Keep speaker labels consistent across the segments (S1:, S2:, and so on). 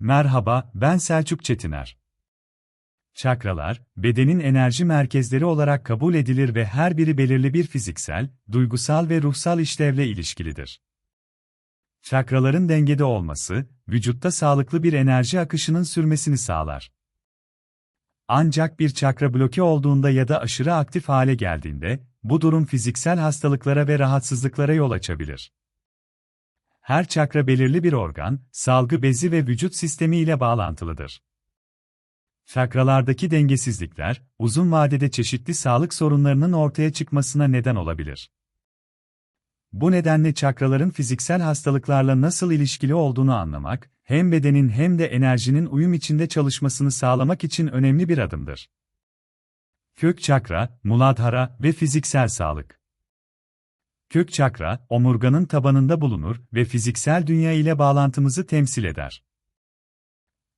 S1: Merhaba, ben Selçuk Çetiner. Çakralar, bedenin enerji merkezleri olarak kabul edilir ve her biri belirli bir fiziksel, duygusal ve ruhsal işlevle ilişkilidir. Çakraların dengede olması, vücutta sağlıklı bir enerji akışının sürmesini sağlar. Ancak bir çakra bloke olduğunda ya da aşırı aktif hale geldiğinde, bu durum fiziksel hastalıklara ve rahatsızlıklara yol açabilir. Her çakra belirli bir organ, salgı bezi ve vücut sistemi ile bağlantılıdır. Çakralardaki dengesizlikler, uzun vadede çeşitli sağlık sorunlarının ortaya çıkmasına neden olabilir. Bu nedenle çakraların fiziksel hastalıklarla nasıl ilişkili olduğunu anlamak, hem bedenin hem de enerjinin uyum içinde çalışmasını sağlamak için önemli bir adımdır. Kök çakra, muladhara ve fiziksel sağlık. Kök çakra, omurganın tabanında bulunur ve fiziksel dünya ile bağlantımızı temsil eder.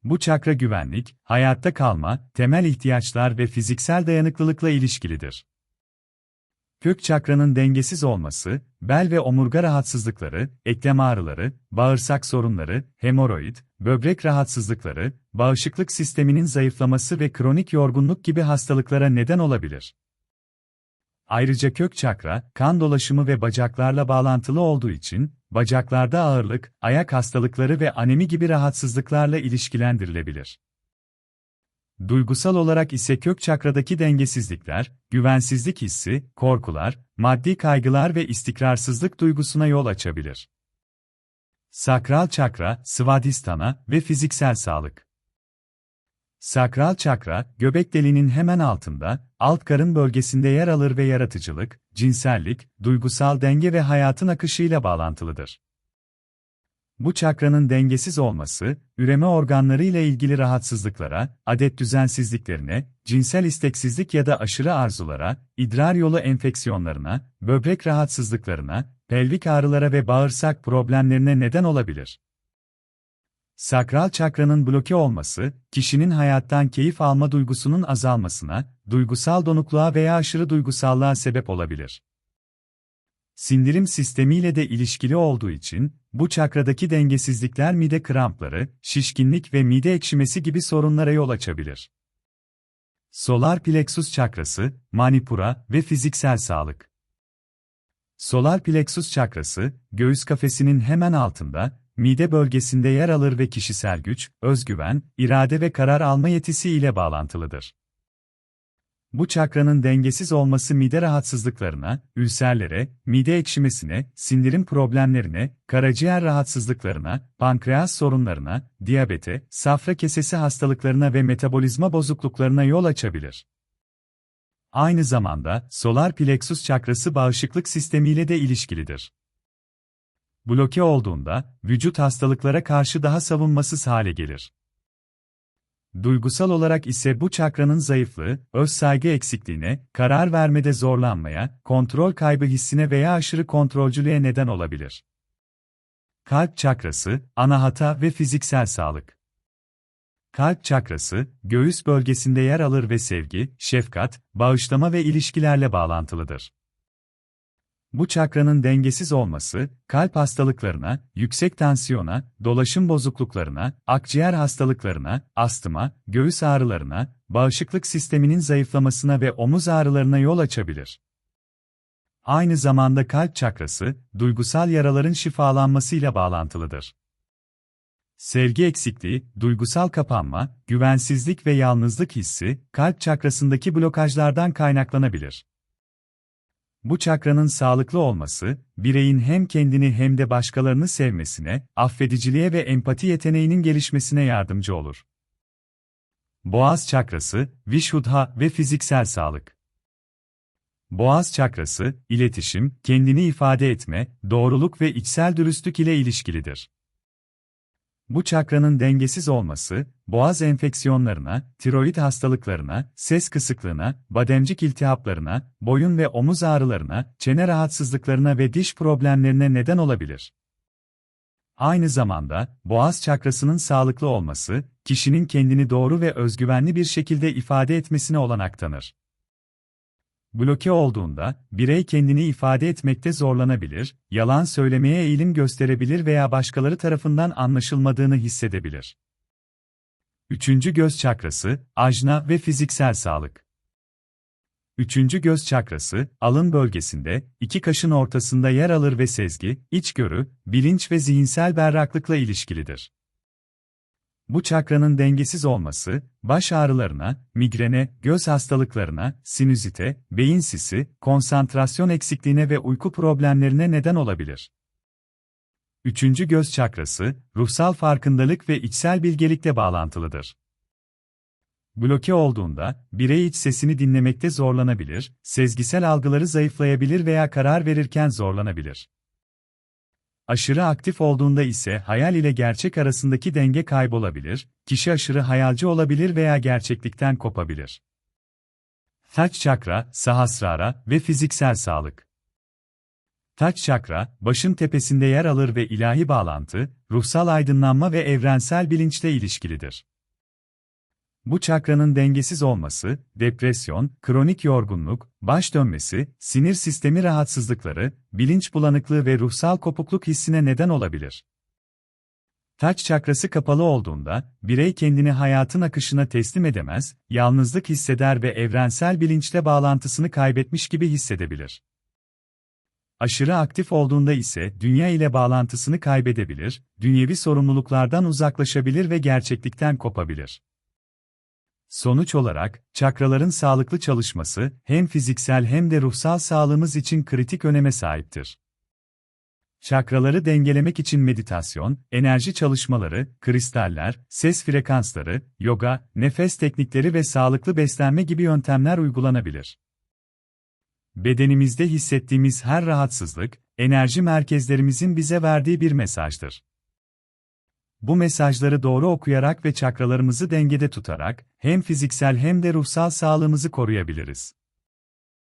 S1: Bu çakra güvenlik, hayatta kalma, temel ihtiyaçlar ve fiziksel dayanıklılıkla ilişkilidir. Kök çakranın dengesiz olması, bel ve omurga rahatsızlıkları, eklem ağrıları, bağırsak sorunları, hemoroid, böbrek rahatsızlıkları, bağışıklık sisteminin zayıflaması ve kronik yorgunluk gibi hastalıklara neden olabilir. Ayrıca kök çakra, kan dolaşımı ve bacaklarla bağlantılı olduğu için, bacaklarda ağırlık, ayak hastalıkları ve anemi gibi rahatsızlıklarla ilişkilendirilebilir. Duygusal olarak ise kök çakradaki dengesizlikler, güvensizlik hissi, korkular, maddi kaygılar ve istikrarsızlık duygusuna yol açabilir. Sakral çakra, svadhisthana ve fiziksel sağlık. Sakral çakra, göbek deliğinin hemen altında, alt karın bölgesinde yer alır ve yaratıcılık, cinsellik, duygusal denge ve hayatın akışıyla bağlantılıdır. Bu çakranın dengesiz olması, üreme organları ile ilgili rahatsızlıklara, adet düzensizliklerine, cinsel isteksizlik ya da aşırı arzulara, idrar yolu enfeksiyonlarına, böbrek rahatsızlıklarına, pelvik ağrılara ve bağırsak problemlerine neden olabilir. Sakral çakranın bloke olması, kişinin hayattan keyif alma duygusunun azalmasına, duygusal donukluğa veya aşırı duygusallığa sebep olabilir. Sindirim sistemiyle de ilişkili olduğu için, bu çakradaki dengesizlikler mide krampları, şişkinlik ve mide ekşimesi gibi sorunlara yol açabilir. Solar plexus çakrası, manipura ve fiziksel sağlık. Solar plexus çakrası, göğüs kafesinin hemen altında, mide bölgesinde yer alır ve kişisel güç, özgüven, irade ve karar alma yetisi ile bağlantılıdır. Bu çakranın dengesiz olması mide rahatsızlıklarına, ülserlere, mide ekşimesine, sindirim problemlerine, karaciğer rahatsızlıklarına, pankreas sorunlarına, diyabete, safra kesesi hastalıklarına ve metabolizma bozukluklarına yol açabilir. Aynı zamanda, solar plexus çakrası bağışıklık sistemiyle de ilişkilidir. Bloke olduğunda, vücut hastalıklara karşı daha savunmasız hale gelir. Duygusal olarak ise bu çakranın zayıflığı, öz saygı eksikliğine, karar vermede zorlanmaya, kontrol kaybı hissine veya aşırı kontrolcülüğe neden olabilir. Kalp çakrası, anahata ve fiziksel sağlık. Kalp çakrası, göğüs bölgesinde yer alır ve sevgi, şefkat, bağışlama ve ilişkilerle bağlantılıdır. Bu çakranın dengesiz olması, kalp hastalıklarına, yüksek tansiyona, dolaşım bozukluklarına, akciğer hastalıklarına, astıma, göğüs ağrılarına, bağışıklık sisteminin zayıflamasına ve omuz ağrılarına yol açabilir. Aynı zamanda kalp çakrası, duygusal yaraların şifalanmasıyla bağlantılıdır. Sevgi eksikliği, duygusal kapanma, güvensizlik ve yalnızlık hissi, kalp çakrasındaki blokajlardan kaynaklanabilir. Bu çakranın sağlıklı olması, bireyin hem kendini hem de başkalarını sevmesine, affediciliğe ve empati yeteneğinin gelişmesine yardımcı olur. Boğaz çakrası, Vishuddha ve fiziksel sağlık. Boğaz çakrası, iletişim, kendini ifade etme, doğruluk ve içsel dürüstlük ile ilişkilidir. Bu çakranın dengesiz olması, boğaz enfeksiyonlarına, tiroid hastalıklarına, ses kısıklığına, bademcik iltihaplarına, boyun ve omuz ağrılarına, çene rahatsızlıklarına ve diş problemlerine neden olabilir. Aynı zamanda, boğaz çakrasının sağlıklı olması, kişinin kendini doğru ve özgüvenli bir şekilde ifade etmesine olanak tanır. Bloke olduğunda, birey kendini ifade etmekte zorlanabilir, yalan söylemeye eğilim gösterebilir veya başkaları tarafından anlaşılmadığını hissedebilir. Üçüncü göz çakrası, ajna ve fiziksel sağlık. Üçüncü göz çakrası, alın bölgesinde, iki kaşın ortasında yer alır ve sezgi, içgörü, bilinç ve zihinsel berraklıkla ilişkilidir. Bu çakranın dengesiz olması, baş ağrılarına, migrene, göz hastalıklarına, sinüzite, beyin sisi, konsantrasyon eksikliğine ve uyku problemlerine neden olabilir. Üçüncü göz çakrası, ruhsal farkındalık ve içsel bilgelikle bağlantılıdır. Bloke olduğunda, birey iç sesini dinlemekte zorlanabilir, sezgisel algıları zayıflayabilir veya karar verirken zorlanabilir. Aşırı aktif olduğunda ise hayal ile gerçek arasındaki denge kaybolabilir, kişi aşırı hayalci olabilir veya gerçeklikten kopabilir. Taç çakra, sahasrara ve fiziksel sağlık. Taç çakra, başın tepesinde yer alır ve ilahi bağlantı, ruhsal aydınlanma ve evrensel bilinçle ilişkilidir. Bu çakranın dengesiz olması, depresyon, kronik yorgunluk, baş dönmesi, sinir sistemi rahatsızlıkları, bilinç bulanıklığı ve ruhsal kopukluk hissine neden olabilir. Taç çakrası kapalı olduğunda, birey kendini hayatın akışına teslim edemez, yalnızlık hisseder ve evrensel bilinçle bağlantısını kaybetmiş gibi hissedebilir. Aşırı aktif olduğunda ise dünya ile bağlantısını kaybedebilir, dünyevi sorumluluklardan uzaklaşabilir ve gerçeklikten kopabilir. Sonuç olarak, çakraların sağlıklı çalışması hem fiziksel hem de ruhsal sağlığımız için kritik öneme sahiptir. Çakraları dengelemek için meditasyon, enerji çalışmaları, kristaller, ses frekansları, yoga, nefes teknikleri ve sağlıklı beslenme gibi yöntemler uygulanabilir. Bedenimizde hissettiğimiz her rahatsızlık, enerji merkezlerimizin bize verdiği bir mesajdır. Bu mesajları doğru okuyarak ve çakralarımızı dengede tutarak, hem fiziksel hem de ruhsal sağlığımızı koruyabiliriz.